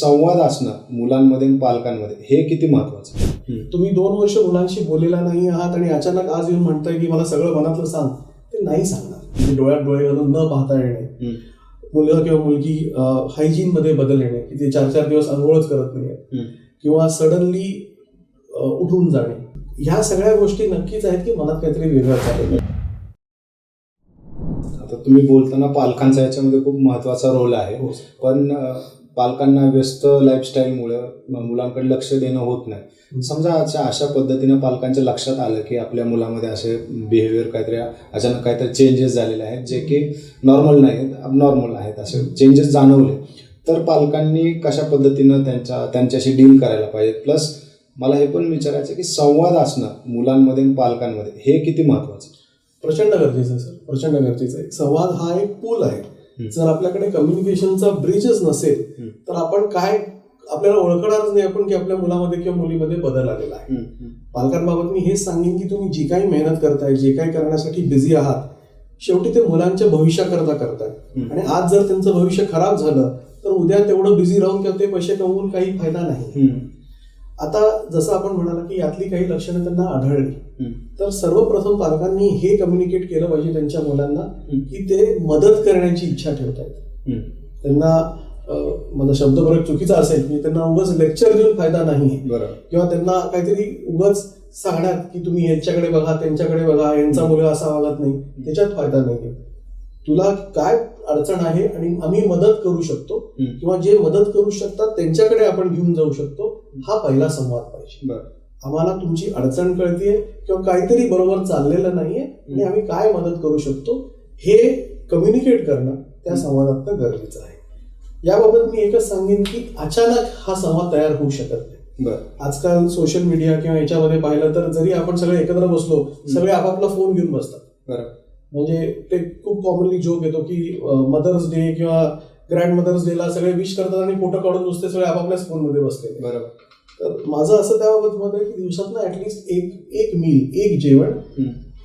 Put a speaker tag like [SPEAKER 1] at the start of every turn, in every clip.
[SPEAKER 1] संवाद असणं मुलांमध्ये आणि पालकांमध्ये हे किती महत्वाचं?
[SPEAKER 2] तुम्ही दोन वर्ष मुलांशी बोललेला नाही आहात आणि अचानक आज येऊन म्हणताय की मला सगळं मनातलं सांग ते नाही सांगणार म्हणजे डोळ्यात डोळे घालून न पाहता येणे. मुलगा किंवा मुलगी हायजीन मध्ये बदल येणे की ते चार चार दिवस आंघोळच करत नाही. किंवा सडनली उठून जाणे ह्या सगळ्या गोष्टी नक्कीच आहेत की मनात काहीतरी वेगळं चाललेलं आहे
[SPEAKER 1] आता तुम्ही बोलताना पालकांचा याच्यामध्ये खूप महत्त्वाचा रोल आहे
[SPEAKER 2] हो.
[SPEAKER 1] पण पालकांना व्यस्त लाईफस्टाईलमुळे मुलांकडे लक्ष देणं होत नाही. समजा अशा अशा पद्धतीनं पालकांच्या लक्षात आलं की आपल्या मुलामध्ये असे बिहेवियर काहीतरी अचानक काहीतरी चेंजेस झालेले आहेत जे की नॉर्मल नाही आहेत अबनॉर्मल आहेत असे चेंजेस जाणवले. तर पालकांनी कशा पद्धतीनं त्यांच्या त्यांच्याशी डील करायला पाहिजे प्लस मला हे पण विचारायचं की संवाद असणं मुलांमध्ये आणि पालकांमध्ये हे किती महत्वाचं आहे?
[SPEAKER 2] प्रचंड गरजेचं आहे सर. प्रचंड गरजेचं आहे. संवाद हा एक पूल आहे. जर आपल्याकडे कम्युनिकेशनचा ब्रिजच नसेल. तर आपण काय आपल्याला ओळखणारच नाही आपण की आपल्या मुलामध्ये किंवा मुलीमध्ये बदल आलेला आहे. पालकांबाबत मी हेच सांगेन की तुम्ही जी काही मेहनत करताय जे काही करण्यासाठी बिझी आहात शेवटी ते मुलांच्या भविष्याकरता करताय. आणि आज जर त्यांचं भविष्य खराब झालं तर उद्या तेवढं बिझी राहून किंवा ते पैसे कमवून काही फायदा नाही आता जसं आपण म्हणाला की यातली काही लक्षणं त्यांना आढळली. तर सर्वप्रथम पालकांनी हे कम्युनिकेट केलं पाहिजे त्यांच्या मुलांना. की ते मदत करण्याची इच्छा ठेवत आहेत
[SPEAKER 1] हम्म.
[SPEAKER 2] त्यांना माझा शब्द प्रयोग चुकीचा असेल की त्यांना उगाच लेक्चर देऊन फायदा नाही किंवा त्यांना काहीतरी उगाच सांगण्यात की तुम्ही यांच्याकडे बघा त्यांच्याकडे बघा यांचा मुलगा असा वागत नाही त्याच्यात फायदा नाही तुला काय अडचण आहे आणि आम्ही मदत करू शकतो. किंवा जे मदत करू शकतात त्यांच्याकडे आपण घेऊन जाऊ शकतो हा पहिला संवाद पाहिजे. आम्हाला तुमची अडचण कळतीये किंवा काहीतरी बरोबर चाललेलं नाहीये आणि आम्ही काय मदत करू शकतो हे कम्युनिकेट करणं त्या संवादात गरजेचं आहे. याबाबत मी एकच सांगेन की अचानक हा संवाद तयार होऊ शकत नाही.
[SPEAKER 1] बरं.
[SPEAKER 2] आजकाल सोशल मीडिया किंवा याच्यामध्ये पाहिलं तर जरी आपण सगळे एकत्र बसलो सगळे आपापला फोन घेऊन बसतात. म्हणजे ते खूप कॉमनली जोक येतो की मदर्स डे किंवा ग्रँड मदर्स डेला सगळे विश करतात आणि फोटो काढून नुसते सगळे आपापल्याच फोनमध्ये बसले
[SPEAKER 1] बरोबर
[SPEAKER 2] तर माझं असं त्याबाबत मत आहे की दिवसातनं ऍटलिस्ट एक एक मील एक जेवण.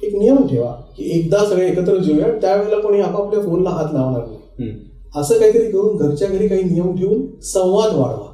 [SPEAKER 2] एक नियम ठेवा की एकदा सगळे एकत्र जेवूया त्यावेळेला कोणी आपापल्या फोनला हात लावणार नाही. असं काहीतरी करून घरच्या घरी काही नियम ठेवून संवाद वाढवा.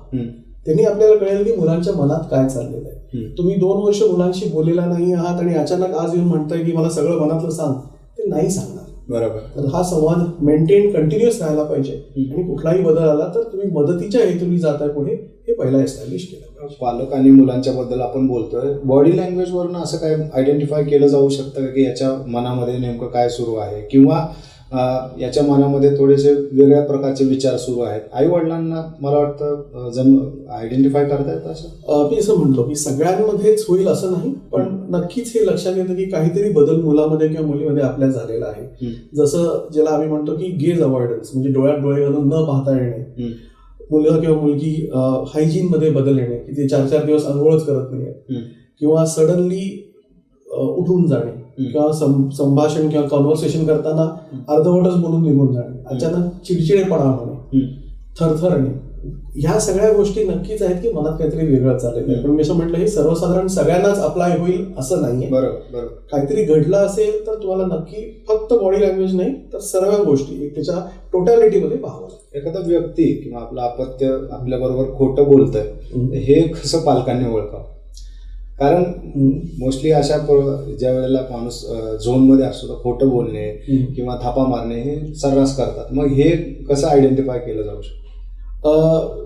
[SPEAKER 2] त्यांनी आपल्याला कळेल की मुलांच्या मनात काय चाललेलं आहे. तुम्ही दोन वर्ष मुलांशी बोललेला नाही आहात आणि अचानक आज येऊन म्हणताय की मला सगळं मनातलं सांग ते नाही सांगणार
[SPEAKER 1] बरोबर.
[SPEAKER 2] तर हा संवाद मेंटेन कंटिन्युअस राहायला पाहिजे. आणि कुठलाही बदल आला तर तुम्ही मदतीच्या हेतूने जाताय पुढे हे पहिला एस्टॅब्लिश केलं
[SPEAKER 1] पालक आणि मुलांच्या बद्दल आपण बोलतोय. बॉडी लँग्वेज वरून असं काय आयडेंटिफाय केलं जाऊ शकतं का याच्या मनामध्ये नेमकं काय सुरू आहे? किंवा याच्या मनामध्ये थोडेसे वेगळ्या प्रकारचे विचार सुरू आहेत. आई वडिलांना मला वाटतं जम आयडेंटिफाय करता येतं असं?
[SPEAKER 2] मी असं म्हणतो की सगळ्यांमध्येच होईल असं नाही पण नक्कीच हे लक्षात येतं की काहीतरी बदल मुलामध्ये किंवा मुलीमध्ये आपल्या झालेला आहे. जसं ज्याला आम्ही म्हणतो की गेज अवॉइडन्स म्हणजे डोळ्यात डोळे घालून न पाहता येणे. मुलगा किंवा मुलगी हायजीन मध्ये बदल येणे की ते चार चार दिवस आंघोळच करत नाही
[SPEAKER 1] हम्म.
[SPEAKER 2] किंवा सडनली उठून जाणे. किंवा संभाषण किंवा कॉन्व्हर्सेशन करताना अर्धवटच बोलून निघून जाणे. अचानक चिडचिडेपणा होणे. थरथरणे ह्या सगळ्या गोष्टी नक्कीच आहेत की मनात काहीतरी वेगळं चाललेलं आहे पण मी असं म्हटलं हे सर्वसाधारण सगळ्यांनाच अप्लाय होईल असं नाहीये.
[SPEAKER 1] बरोबर
[SPEAKER 2] काहीतरी घडलं असेल तर तुम्हाला नक्की फक्त बॉडी लँग्वेज नाही तर सर्व गोष्टी त्याच्या टोटॅलिटीमध्ये पाहावं.
[SPEAKER 1] एखादा व्यक्ती किंवा आपलं अपत्य आपल्या बरोबर खोटं बोलतंय हे कसं पालकांनी ओळखावं? कारण मोस्टली अशा ज्या वेळेला माणूस झोनमध्ये असतो तर खोटं बोलणे किंवा थापा मारणे हे सर्रास करतात. मग हे कसं आयडेंटिफाय केलं जाऊ शकतं?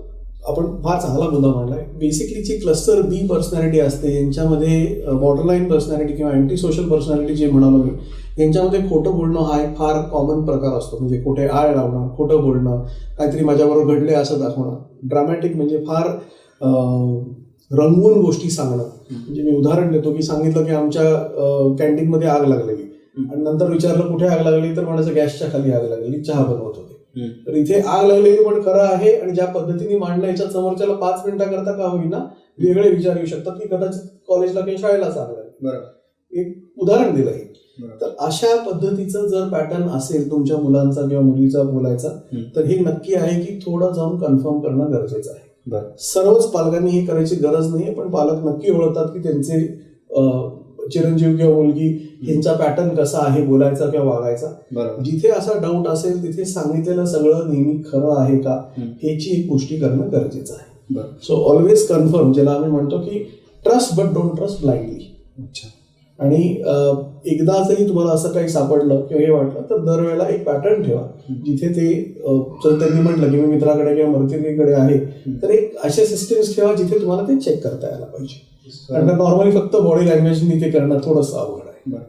[SPEAKER 2] आपण फार चांगला मुद्दा मांडलाय. बेसिकली जी क्लस्टर बी पर्सनॅलिटी असते यांच्यामध्ये बॉर्डरलाईन पर्सनॅलिटी किंवा अँटी सोशल पर्सनॅलिटी जे म्हणालो मी यांच्यामध्ये खोटं बोलणं हा एक फार कॉमन प्रकार असतो. म्हणजे खोटे आळ लावणं खोटं बोलणं काहीतरी माझ्याबरोबर घडले असं दाखवणं. ड्रामॅटिक म्हणजे फार रंगवून गोष्टी सांगणं. म्हणजे मी उदाहरण देतो की सांगितलं की आमच्या कॅन्टीनमध्ये आग लागलेली. आणि नंतर विचारलं कुठे आग लागली तर म्हणायचं गॅसच्या खाली आग लागलेली चहा बनवत होते. तर इथे आग लागलेली पण खरं आहे आणि ज्या पद्धतीने मांडलं याच्यात समोरच्याला पाच मिनिटाकरता का होईना वेगळे विचार येऊ शकतात. की कदाचित कॉलेजला आग लागली
[SPEAKER 1] बरोबर
[SPEAKER 2] एक उदाहरण दिलं हे.
[SPEAKER 1] बरोबर.
[SPEAKER 2] तर अशा पद्धतीचं जर पॅटर्न असेल तुमच्या मुलांचा किंवा मुलीचा बोलायचा. तर हे नक्की आहे की थोडं जाऊन कन्फर्म करणं गरजेचं आहे. सर्वच पालकांनी हे करायची गरज नाही पण पालक नक्की ओळखतात की त्यांचे चिरंजीव किंवा मुलगी यांचा पॅटर्न कसा आहे बोलायचा किंवा वागायचा. जिथे असा डाऊट असेल तिथे सांगितलेलं सगळं नेहमी खरं आहे का
[SPEAKER 1] हम्म.
[SPEAKER 2] याची एक पुष्टी करणं गरजेचं आहे. सो ऑलवेज कन्फर्म ज्याला आम्ही म्हणतो की trust but don't trust blindly
[SPEAKER 1] अच्छा.
[SPEAKER 2] आणि एकदा जरी तुम्हाला असं काही सापडलं किंवा हे वाटलं तर दरवेळेला एक पॅटर्न ठेवा. जिथे ते जर त्यांनी म्हटलं की मी मित्राकडे किंवा मैत्रिणीकडे आहे तर एक असे सिस्टम्स ठेवा जिथे तुम्हाला ते चेक करता यायला पाहिजे. कारण नॉर्मली फक्त बॉडी लँग्वेजनी ते करणं थोडंसं अवघड आहे.